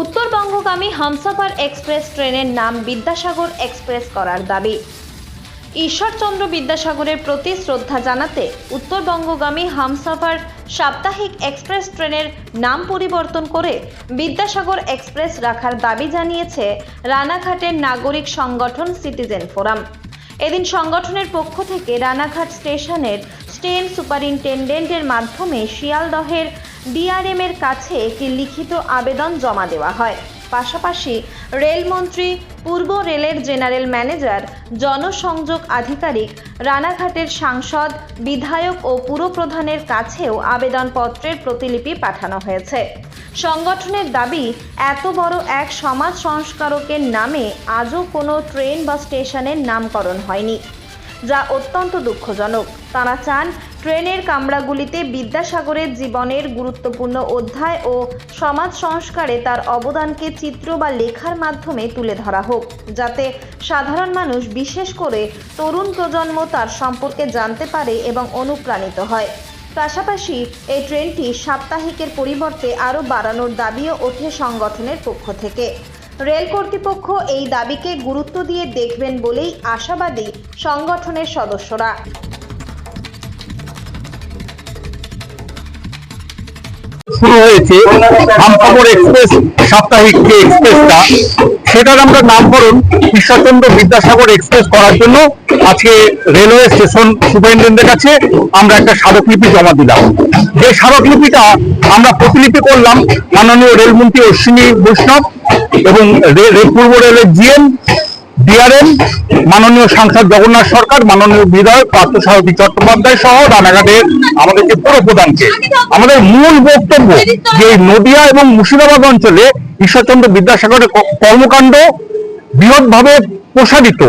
উত্তরবঙ্গগামী Humsafar express ট্রেনের নাম Vidyasagar express করার দাবি। ঈশ্বরচন্দ্র বিদ্যাসাগরের প্রতি শ্রদ্ধা জানাতে উত্তরবঙ্গগামী হামসাফার সাপ্তাহিক এক্সপ্রেস ট্রেনের নাম পরিবর্তন করে বিদ্যাসাগর এক্সপ্রেস রাখার দাবি জানিয়েছে রানাঘাটের নাগরিক সংগঠন সিটিজেন ফোরাম। এদিন সংগঠনের পক্ষ থেকে রানাঘাট স্টেশনের স্টেন সুপারিনটেন্ডেন্টের মাধ্যমে শিয়ালদহের ডিআরএম এর কাছে একটি লিখিত আবেদন জমা দেওয়া হয়। পাশাপাশি রেলমন্ত্রী, পূর্ব রেলের জেনারেল ম্যানেজার, জনসংযোগ আধিকারিক, রানাঘাটের সাংসদ, বিধায়ক ও পুরপ্রধানের কাছেও আবেদনপত্রের প্রতিলিপি পাঠানো হয়েছে। সংগঠনের দাবি, এত বড় এক সমাজ সংস্কারকের নামে আজও কোনো ট্রেন বা স্টেশনের নামকরণ হয়নি, যা অত্যন্ত দুঃখজনক। তারা চান ট্রেনের কামরাগুলিতে বিদ্যাসাগরের জীবনের গুরুত্বপূর্ণ অধ্যায় ও সমাজ সংস্কারে তার অবদানকে চিত্র বা লেখার মাধ্যমে তুলে ধরা হোক, যাতে সাধারণ মানুষ বিশেষ করে তরুণ প্রজন্ম তার সম্পর্কে জানতে পারে এবং অনুপ্রাণিত হয়। পাশাপাশি, এই ট্রেনটি সাপ্তাহিকের পরিবর্তে আরও বাড়ানোর দাবিও ওঠে সংগঠনের পক্ষ থেকে। রেল কর্তৃপক্ষ এই দাবিকে গুরুত্ব দিয়ে দেখবেন বলেই আশাবাদী সংগঠনের সদস্যরা। শুরু হয়েছে আমপাবর এক্সপ্রেস, সাপ্তাহিক যে এক্সপ্রেসটা, সেটার আমরা নামকরণ ঈশ্বরচন্দ্র বিদ্যাসাগর এক্সপ্রেস করার জন্য আজকে রেলওয়ে স্টেশন সুপারিনটেন্ডেন্টের কাছে আমরা একটা স্মারকলিপি জমা দিলাম। যে স্মারকলিপিটা আমরা প্রতিলিপি করলাম মাননীয় রেলমন্ত্রী অশ্বিনী বৈষ্ণব এবং পূর্ব রেলের জিএম ডিআরএম মাননীয় সাংসদ জগন্নাথ সরকার, মাননীয় বিধায়ক পার্থসারথী চট্টোপাধ্যায় সহ রানাঘাটের আমাদের যে পুরো প্রধানকে। আমাদের মূল বক্তব্য যে নদিয়া এবং মুর্শিদাবাদ অঞ্চলে ঈশ্বরচন্দ্র বিদ্যাসাগরের কর্মকাণ্ড বৃহৎভাবে প্রসারিত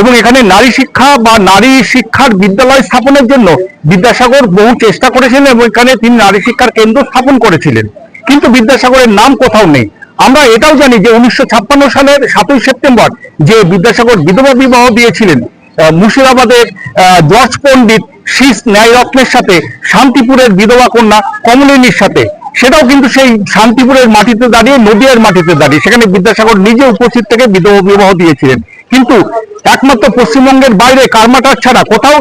এবং এখানে নারী শিক্ষা বা নারী শিক্ষার বিদ্যালয় স্থাপনের জন্য বিদ্যাসাগর বহু চেষ্টা করেছিলেন এবং এখানে তিনি নারী শিক্ষার কেন্দ্র স্থাপন করেছিলেন। কিন্তু বিদ্যাসাগরের নাম কোথাও নেই। আমরা এটাও জানি যে উনিশশো ছাপ্পান্ন সালের সাতই সেপ্টেম্বর যে বিদ্যাসাগর বিধবা বিবাহ দিয়েছিলেন মুর্শিদাবাদের জর্জ পণ্ডিত শীষ ন্যায়রত্নের সাথে, শান্তিপুরের বিধবা কন্যা কমলিনীর সাথে। সেটাও কিন্তু সেই শান্তিপুরের মাটিতে দাঁড়িয়ে, নদিয়ার মাটিতে দাঁড়িয়ে, সেখানে বিদ্যাসাগর নিজে উপস্থিত থেকে বিধবা বিবাহ দিয়েছিলেন। কিন্তু একমাত্র পশ্চিমবঙ্গের বাইরে কারমাটার ছাড়া কোথাও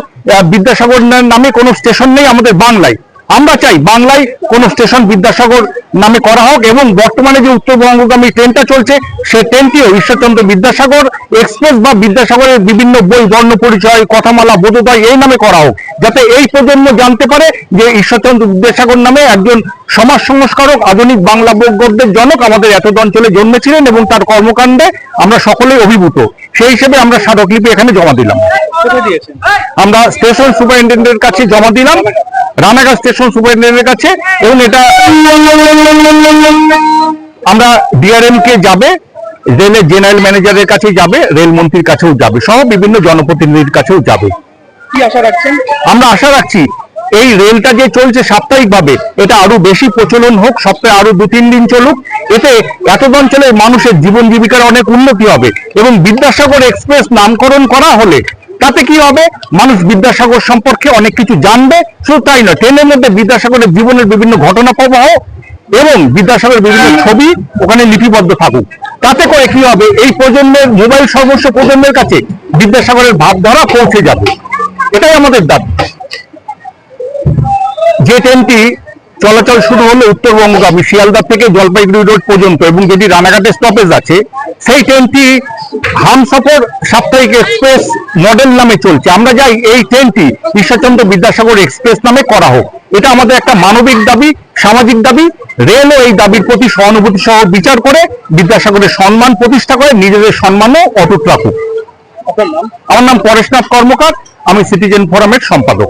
বিদ্যাসাগর নামে কোনো স্টেশন নেই আমাদের বাংলায়। আমরা চাই বাংলায় কোন স্টেশন বিদ্যাসাগর নামে করা হোক এবং বর্তমানে যে উত্তরবঙ্গগামী ট্রেনটা চলছে সেই ট্রেনটিও ঈশ্বরচন্দ্র বিদ্যাসাগর এক্সপ্রেস বা বিদ্যাসাগরের বিভিন্ন বই বর্ণ পরিচয় কথামালা বোধোদয় এই নামে করা হোক যাতে এই প্রজন্ম জানতে পারে যে ঈশ্বরচন্দ্র বিদ্যাসাগর নামে একজন সমাজ সংস্কারক আধুনিক বাংলা গদ্যের জনক আমাদের এত অঞ্চলে জন্মেছিলেন এবং তার কর্মকাণ্ডে আমরা সকলেই অভিভূত। সেই হিসেবে আমরা স্মারকলিপি এখানে জমা দিলাম। আমরা স্টেশন সুপারিনটেন্ডেন্টের কাছে জমা দিলাম। রানাঘাট স্টেশন সুপারিনটেন্ডেন্টের কাছে এবং এটা আমরা ডিআরএম কে যাবে রেলের জেনারেল ম্যানেজারের কাছে যাবে রেল মন্ত্রীর কাছেও যাবে সহ বিভিন্ন জনপ্রতিনিধির কাছেও যাবে। কি আশা রাখছেন? আমরা আশা রাখছি এই রেলটা যে চলছে সাপ্তাহিক ভাবে এটা আরও বেশি প্রচলন হোক সপ্তাহে আরও দু তিন দিন চলুক এতে এত অঞ্চলের মানুষের জীবন জীবিকার অনেক উন্নতি হবে এবং বিদ্যাসাগর এক্সপ্রেস নামকরণ করা হলে তাতে কি হবে? মানুষ বিদ্যাসাগর সম্পর্কে অনেক কিছু জানবে। শুধু তাই নয়, ট্রেনের মধ্যে বিদ্যাসাগরের জীবনের বিভিন্ন ঘটনা প্রবাহ এবং বিদ্যাসাগরের বিভিন্ন ছবি ওখানে লিপিবদ্ধ থাকুক। তাতে করে কি হবে? এই প্রজন্মের, মোবাইল সর্বস্ব প্রজন্মের কাছে বিদ্যাসাগরের ভাবধারা পৌঁছে যাবে। এটাই আমাদের দাবি। যে ট্রেনটি চলাচল শুরু হলো উত্তরবঙ্গগামী শিয়ালদা থেকে জলপাইগুড়ি রোড পর্যন্ত এবং যদি রানাঘাটে স্টপেজ আছে সেই ট্রেনটি হামসফর সাপ্তাহিক এক্সপ্রেস মডেল নামে চলছে। আমরা যাই এই ট্রেনটি ঈশ্বরচন্দ্র বিদ্যাসাগর এক্সপ্রেস নামে করা হোক। এটা আমাদের একটা মানবিক দাবি সামাজিক দাবি। রেলও এই দাবির প্রতি সহানুভূতি সহ বিচার করে বিদ্যাসাগরের সম্মান প্রতিষ্ঠা করে নিজেদের সম্মানও অটুট রাখুক। আমার নাম পরেশনাথ কর্মকার আমি সিটিজেন ফোরামের সম্পাদক।